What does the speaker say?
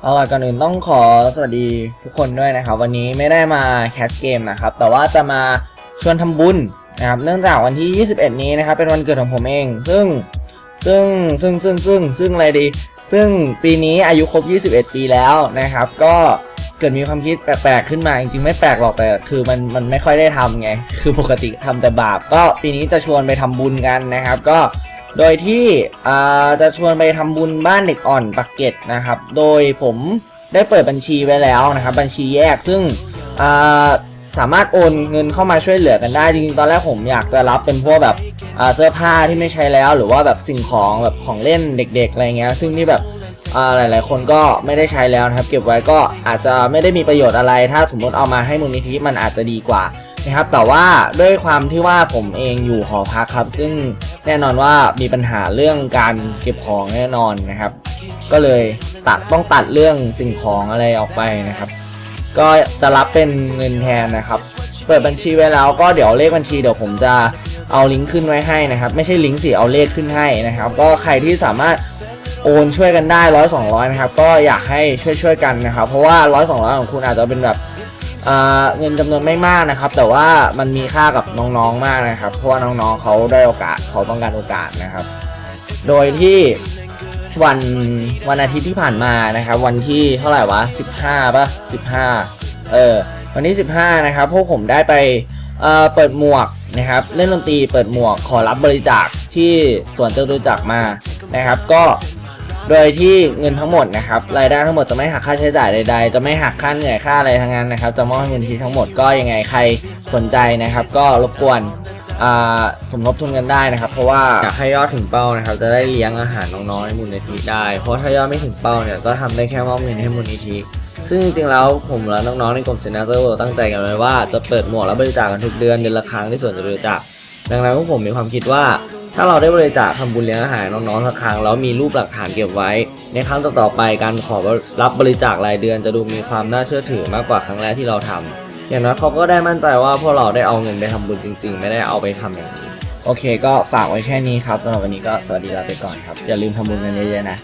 เอาล่ะก่อนอื่นต้องขอสวัสดีทุกคนด้วยนะครับ วันนี้ไม่ได้มาแคสเกมนะครับ แต่ว่าจะมาชวนทำบุญนะครับ เนื่องจากวันที่ 21 นี้นะครับ เป็นวันเกิดของผมเอง ซึ่งซึ่งซึ่งซึ่งซึ่งซึ่งอะไรดี ซึ่งปีนี้อายุครบ 21 ปีแล้วนะครับ ก็เกิดมีความคิดแปลกๆขึ้นมา จริงๆไม่แปลกหรอกแต่คือมันมันไม่ค่อยได้ทำไง คือปกติทำแต่บาป ก็ปีนี้จะชวนไปทำบุญกันนะครับ ก็ โดยที่จะชวนไปทำบุญบ้านเด็กอ่อนปักเกร็ดนะครับ โดยผมได้เปิดบัญชีไว้แล้วนะครับ บัญชีแยกซึ่งสามารถโอนเงินเข้ามาช่วยเหลือกันได้จริงๆตอนแรกผมอยากจะรับเป็นพวกแบบเสื้อผ้าที่ไม่ใช้แล้ว หรือว่าแบบสิ่งของแบบของเล่นเด็ก ๆอะไรเงี้ยซึ่งที่แบบหลายๆ คนก็ไม่ได้ใช้แล้วนะครับ เก็บไว้ก็อาจจะไม่ได้มีประโยชน์อะไร ถ้าสมมติเอามาให้มูลนิธิมันอาจจะดีกว่า นะครับแต่ว่าด้วยความที่ว่าผมเองอยู่หอพักครับ ซึ่งแน่นอนว่ามีปัญหาเรื่องการเก็บของแน่นอนนะครับ ก็เลยตัดต้องตัดเรื่องสิ่งของอะไรออกไปนะครับ ก็จะรับเป็นเงินแทนนะครับ เปิดบัญชีไว้แล้วก็เดี๋ยวเลขบัญชีเดี๋ยวผมจะเอาลิงก์ขึ้นไว้ให้นะครับ ไม่ใช่ลิงก์สิเอาเลขขึ้นให้นะครับ ก็ใครที่สามารถโอนช่วยกันได้ร้อยสองร้อยนะครับ ก็อยากให้ช่วยช่วยกันนะครับ เพราะว่าร้อยสองร้อยของคุณอาจจะเป็นแบบ เงินจำนวนไม่มากนะครับ แต่ว่ามันมีค่ากับน้องๆมากนะครับ เพราะว่าน้องๆเขาได้โอกาสเขาต้องการโอกาสนะครับ โดยที่วันวันอาทิตย์ที่ผ่านมานะครับ วันที่เท่าไหร่วะ 15ป่ะ15 เออวันที่ 15 นะครับ พวกผมได้ไปเเปิดหมวกนะครับ เล่นดนตรีเปิดหมวกขอรับบริจาคที่สวนจตุจักรมานะครับ ก็ โดยที่เงินทั้งหมดนะครับรายได้ทั้งหมดจะไม่หักค่าใช้จ่ายใด ๆ จะไม่หักค่าเหนื่อยค่าอะไรทั้งนั้นนะครับ จะมอบให้เงินทีทั้งหมดก็ยังไงใครสนใจนะครับ ก็รบกวนอ่าสมทบทุนกันได้นะครับ เพราะว่าอยากให้ยอดถึงเป้านะครับ จะได้เลี้ยงอาหารน้องๆในมูลนิธิได้ เพราะถ้ายอดไม่ถึงเป้าเนี่ยก็ทำได้แค่มอบเงินให้มูลนิธิซึ่งจริงๆแล้วผมและน้องๆในกลุ่มเซนาเตอร์ตั้งใจกันไว้ว่าจะเปิดหมวกและบริจาคกันทุกเดือนเดือนละครั้งที่ส่วนจะบริจาคดังนั้นพวกผมมีความคิดว่า ถ้าเราได้บริจาคทำบุญเลี้ยงอาหารน้องๆสักครั้งแล้วมีรูปหลักฐานเก็บไว้ ในครั้งต่อๆไปการขอรับบริจาครายเดือนจะดูมีความน่าเชื่อถือมากกว่าครั้งแรกที่เราทำอย่างน้อยเขาก็ได้มั่นใจว่าพวกเราได้เอาเงินไปทำบุญจริง ๆ ไม่ได้เอาไปทำอย่างนี้โอเค ก็ฝากไว้แค่นี้ครับสำหรับวันนี้ก็สวัสดีลาไปก่อนครับอย่าลืมทำบุญกันเยอะๆนะ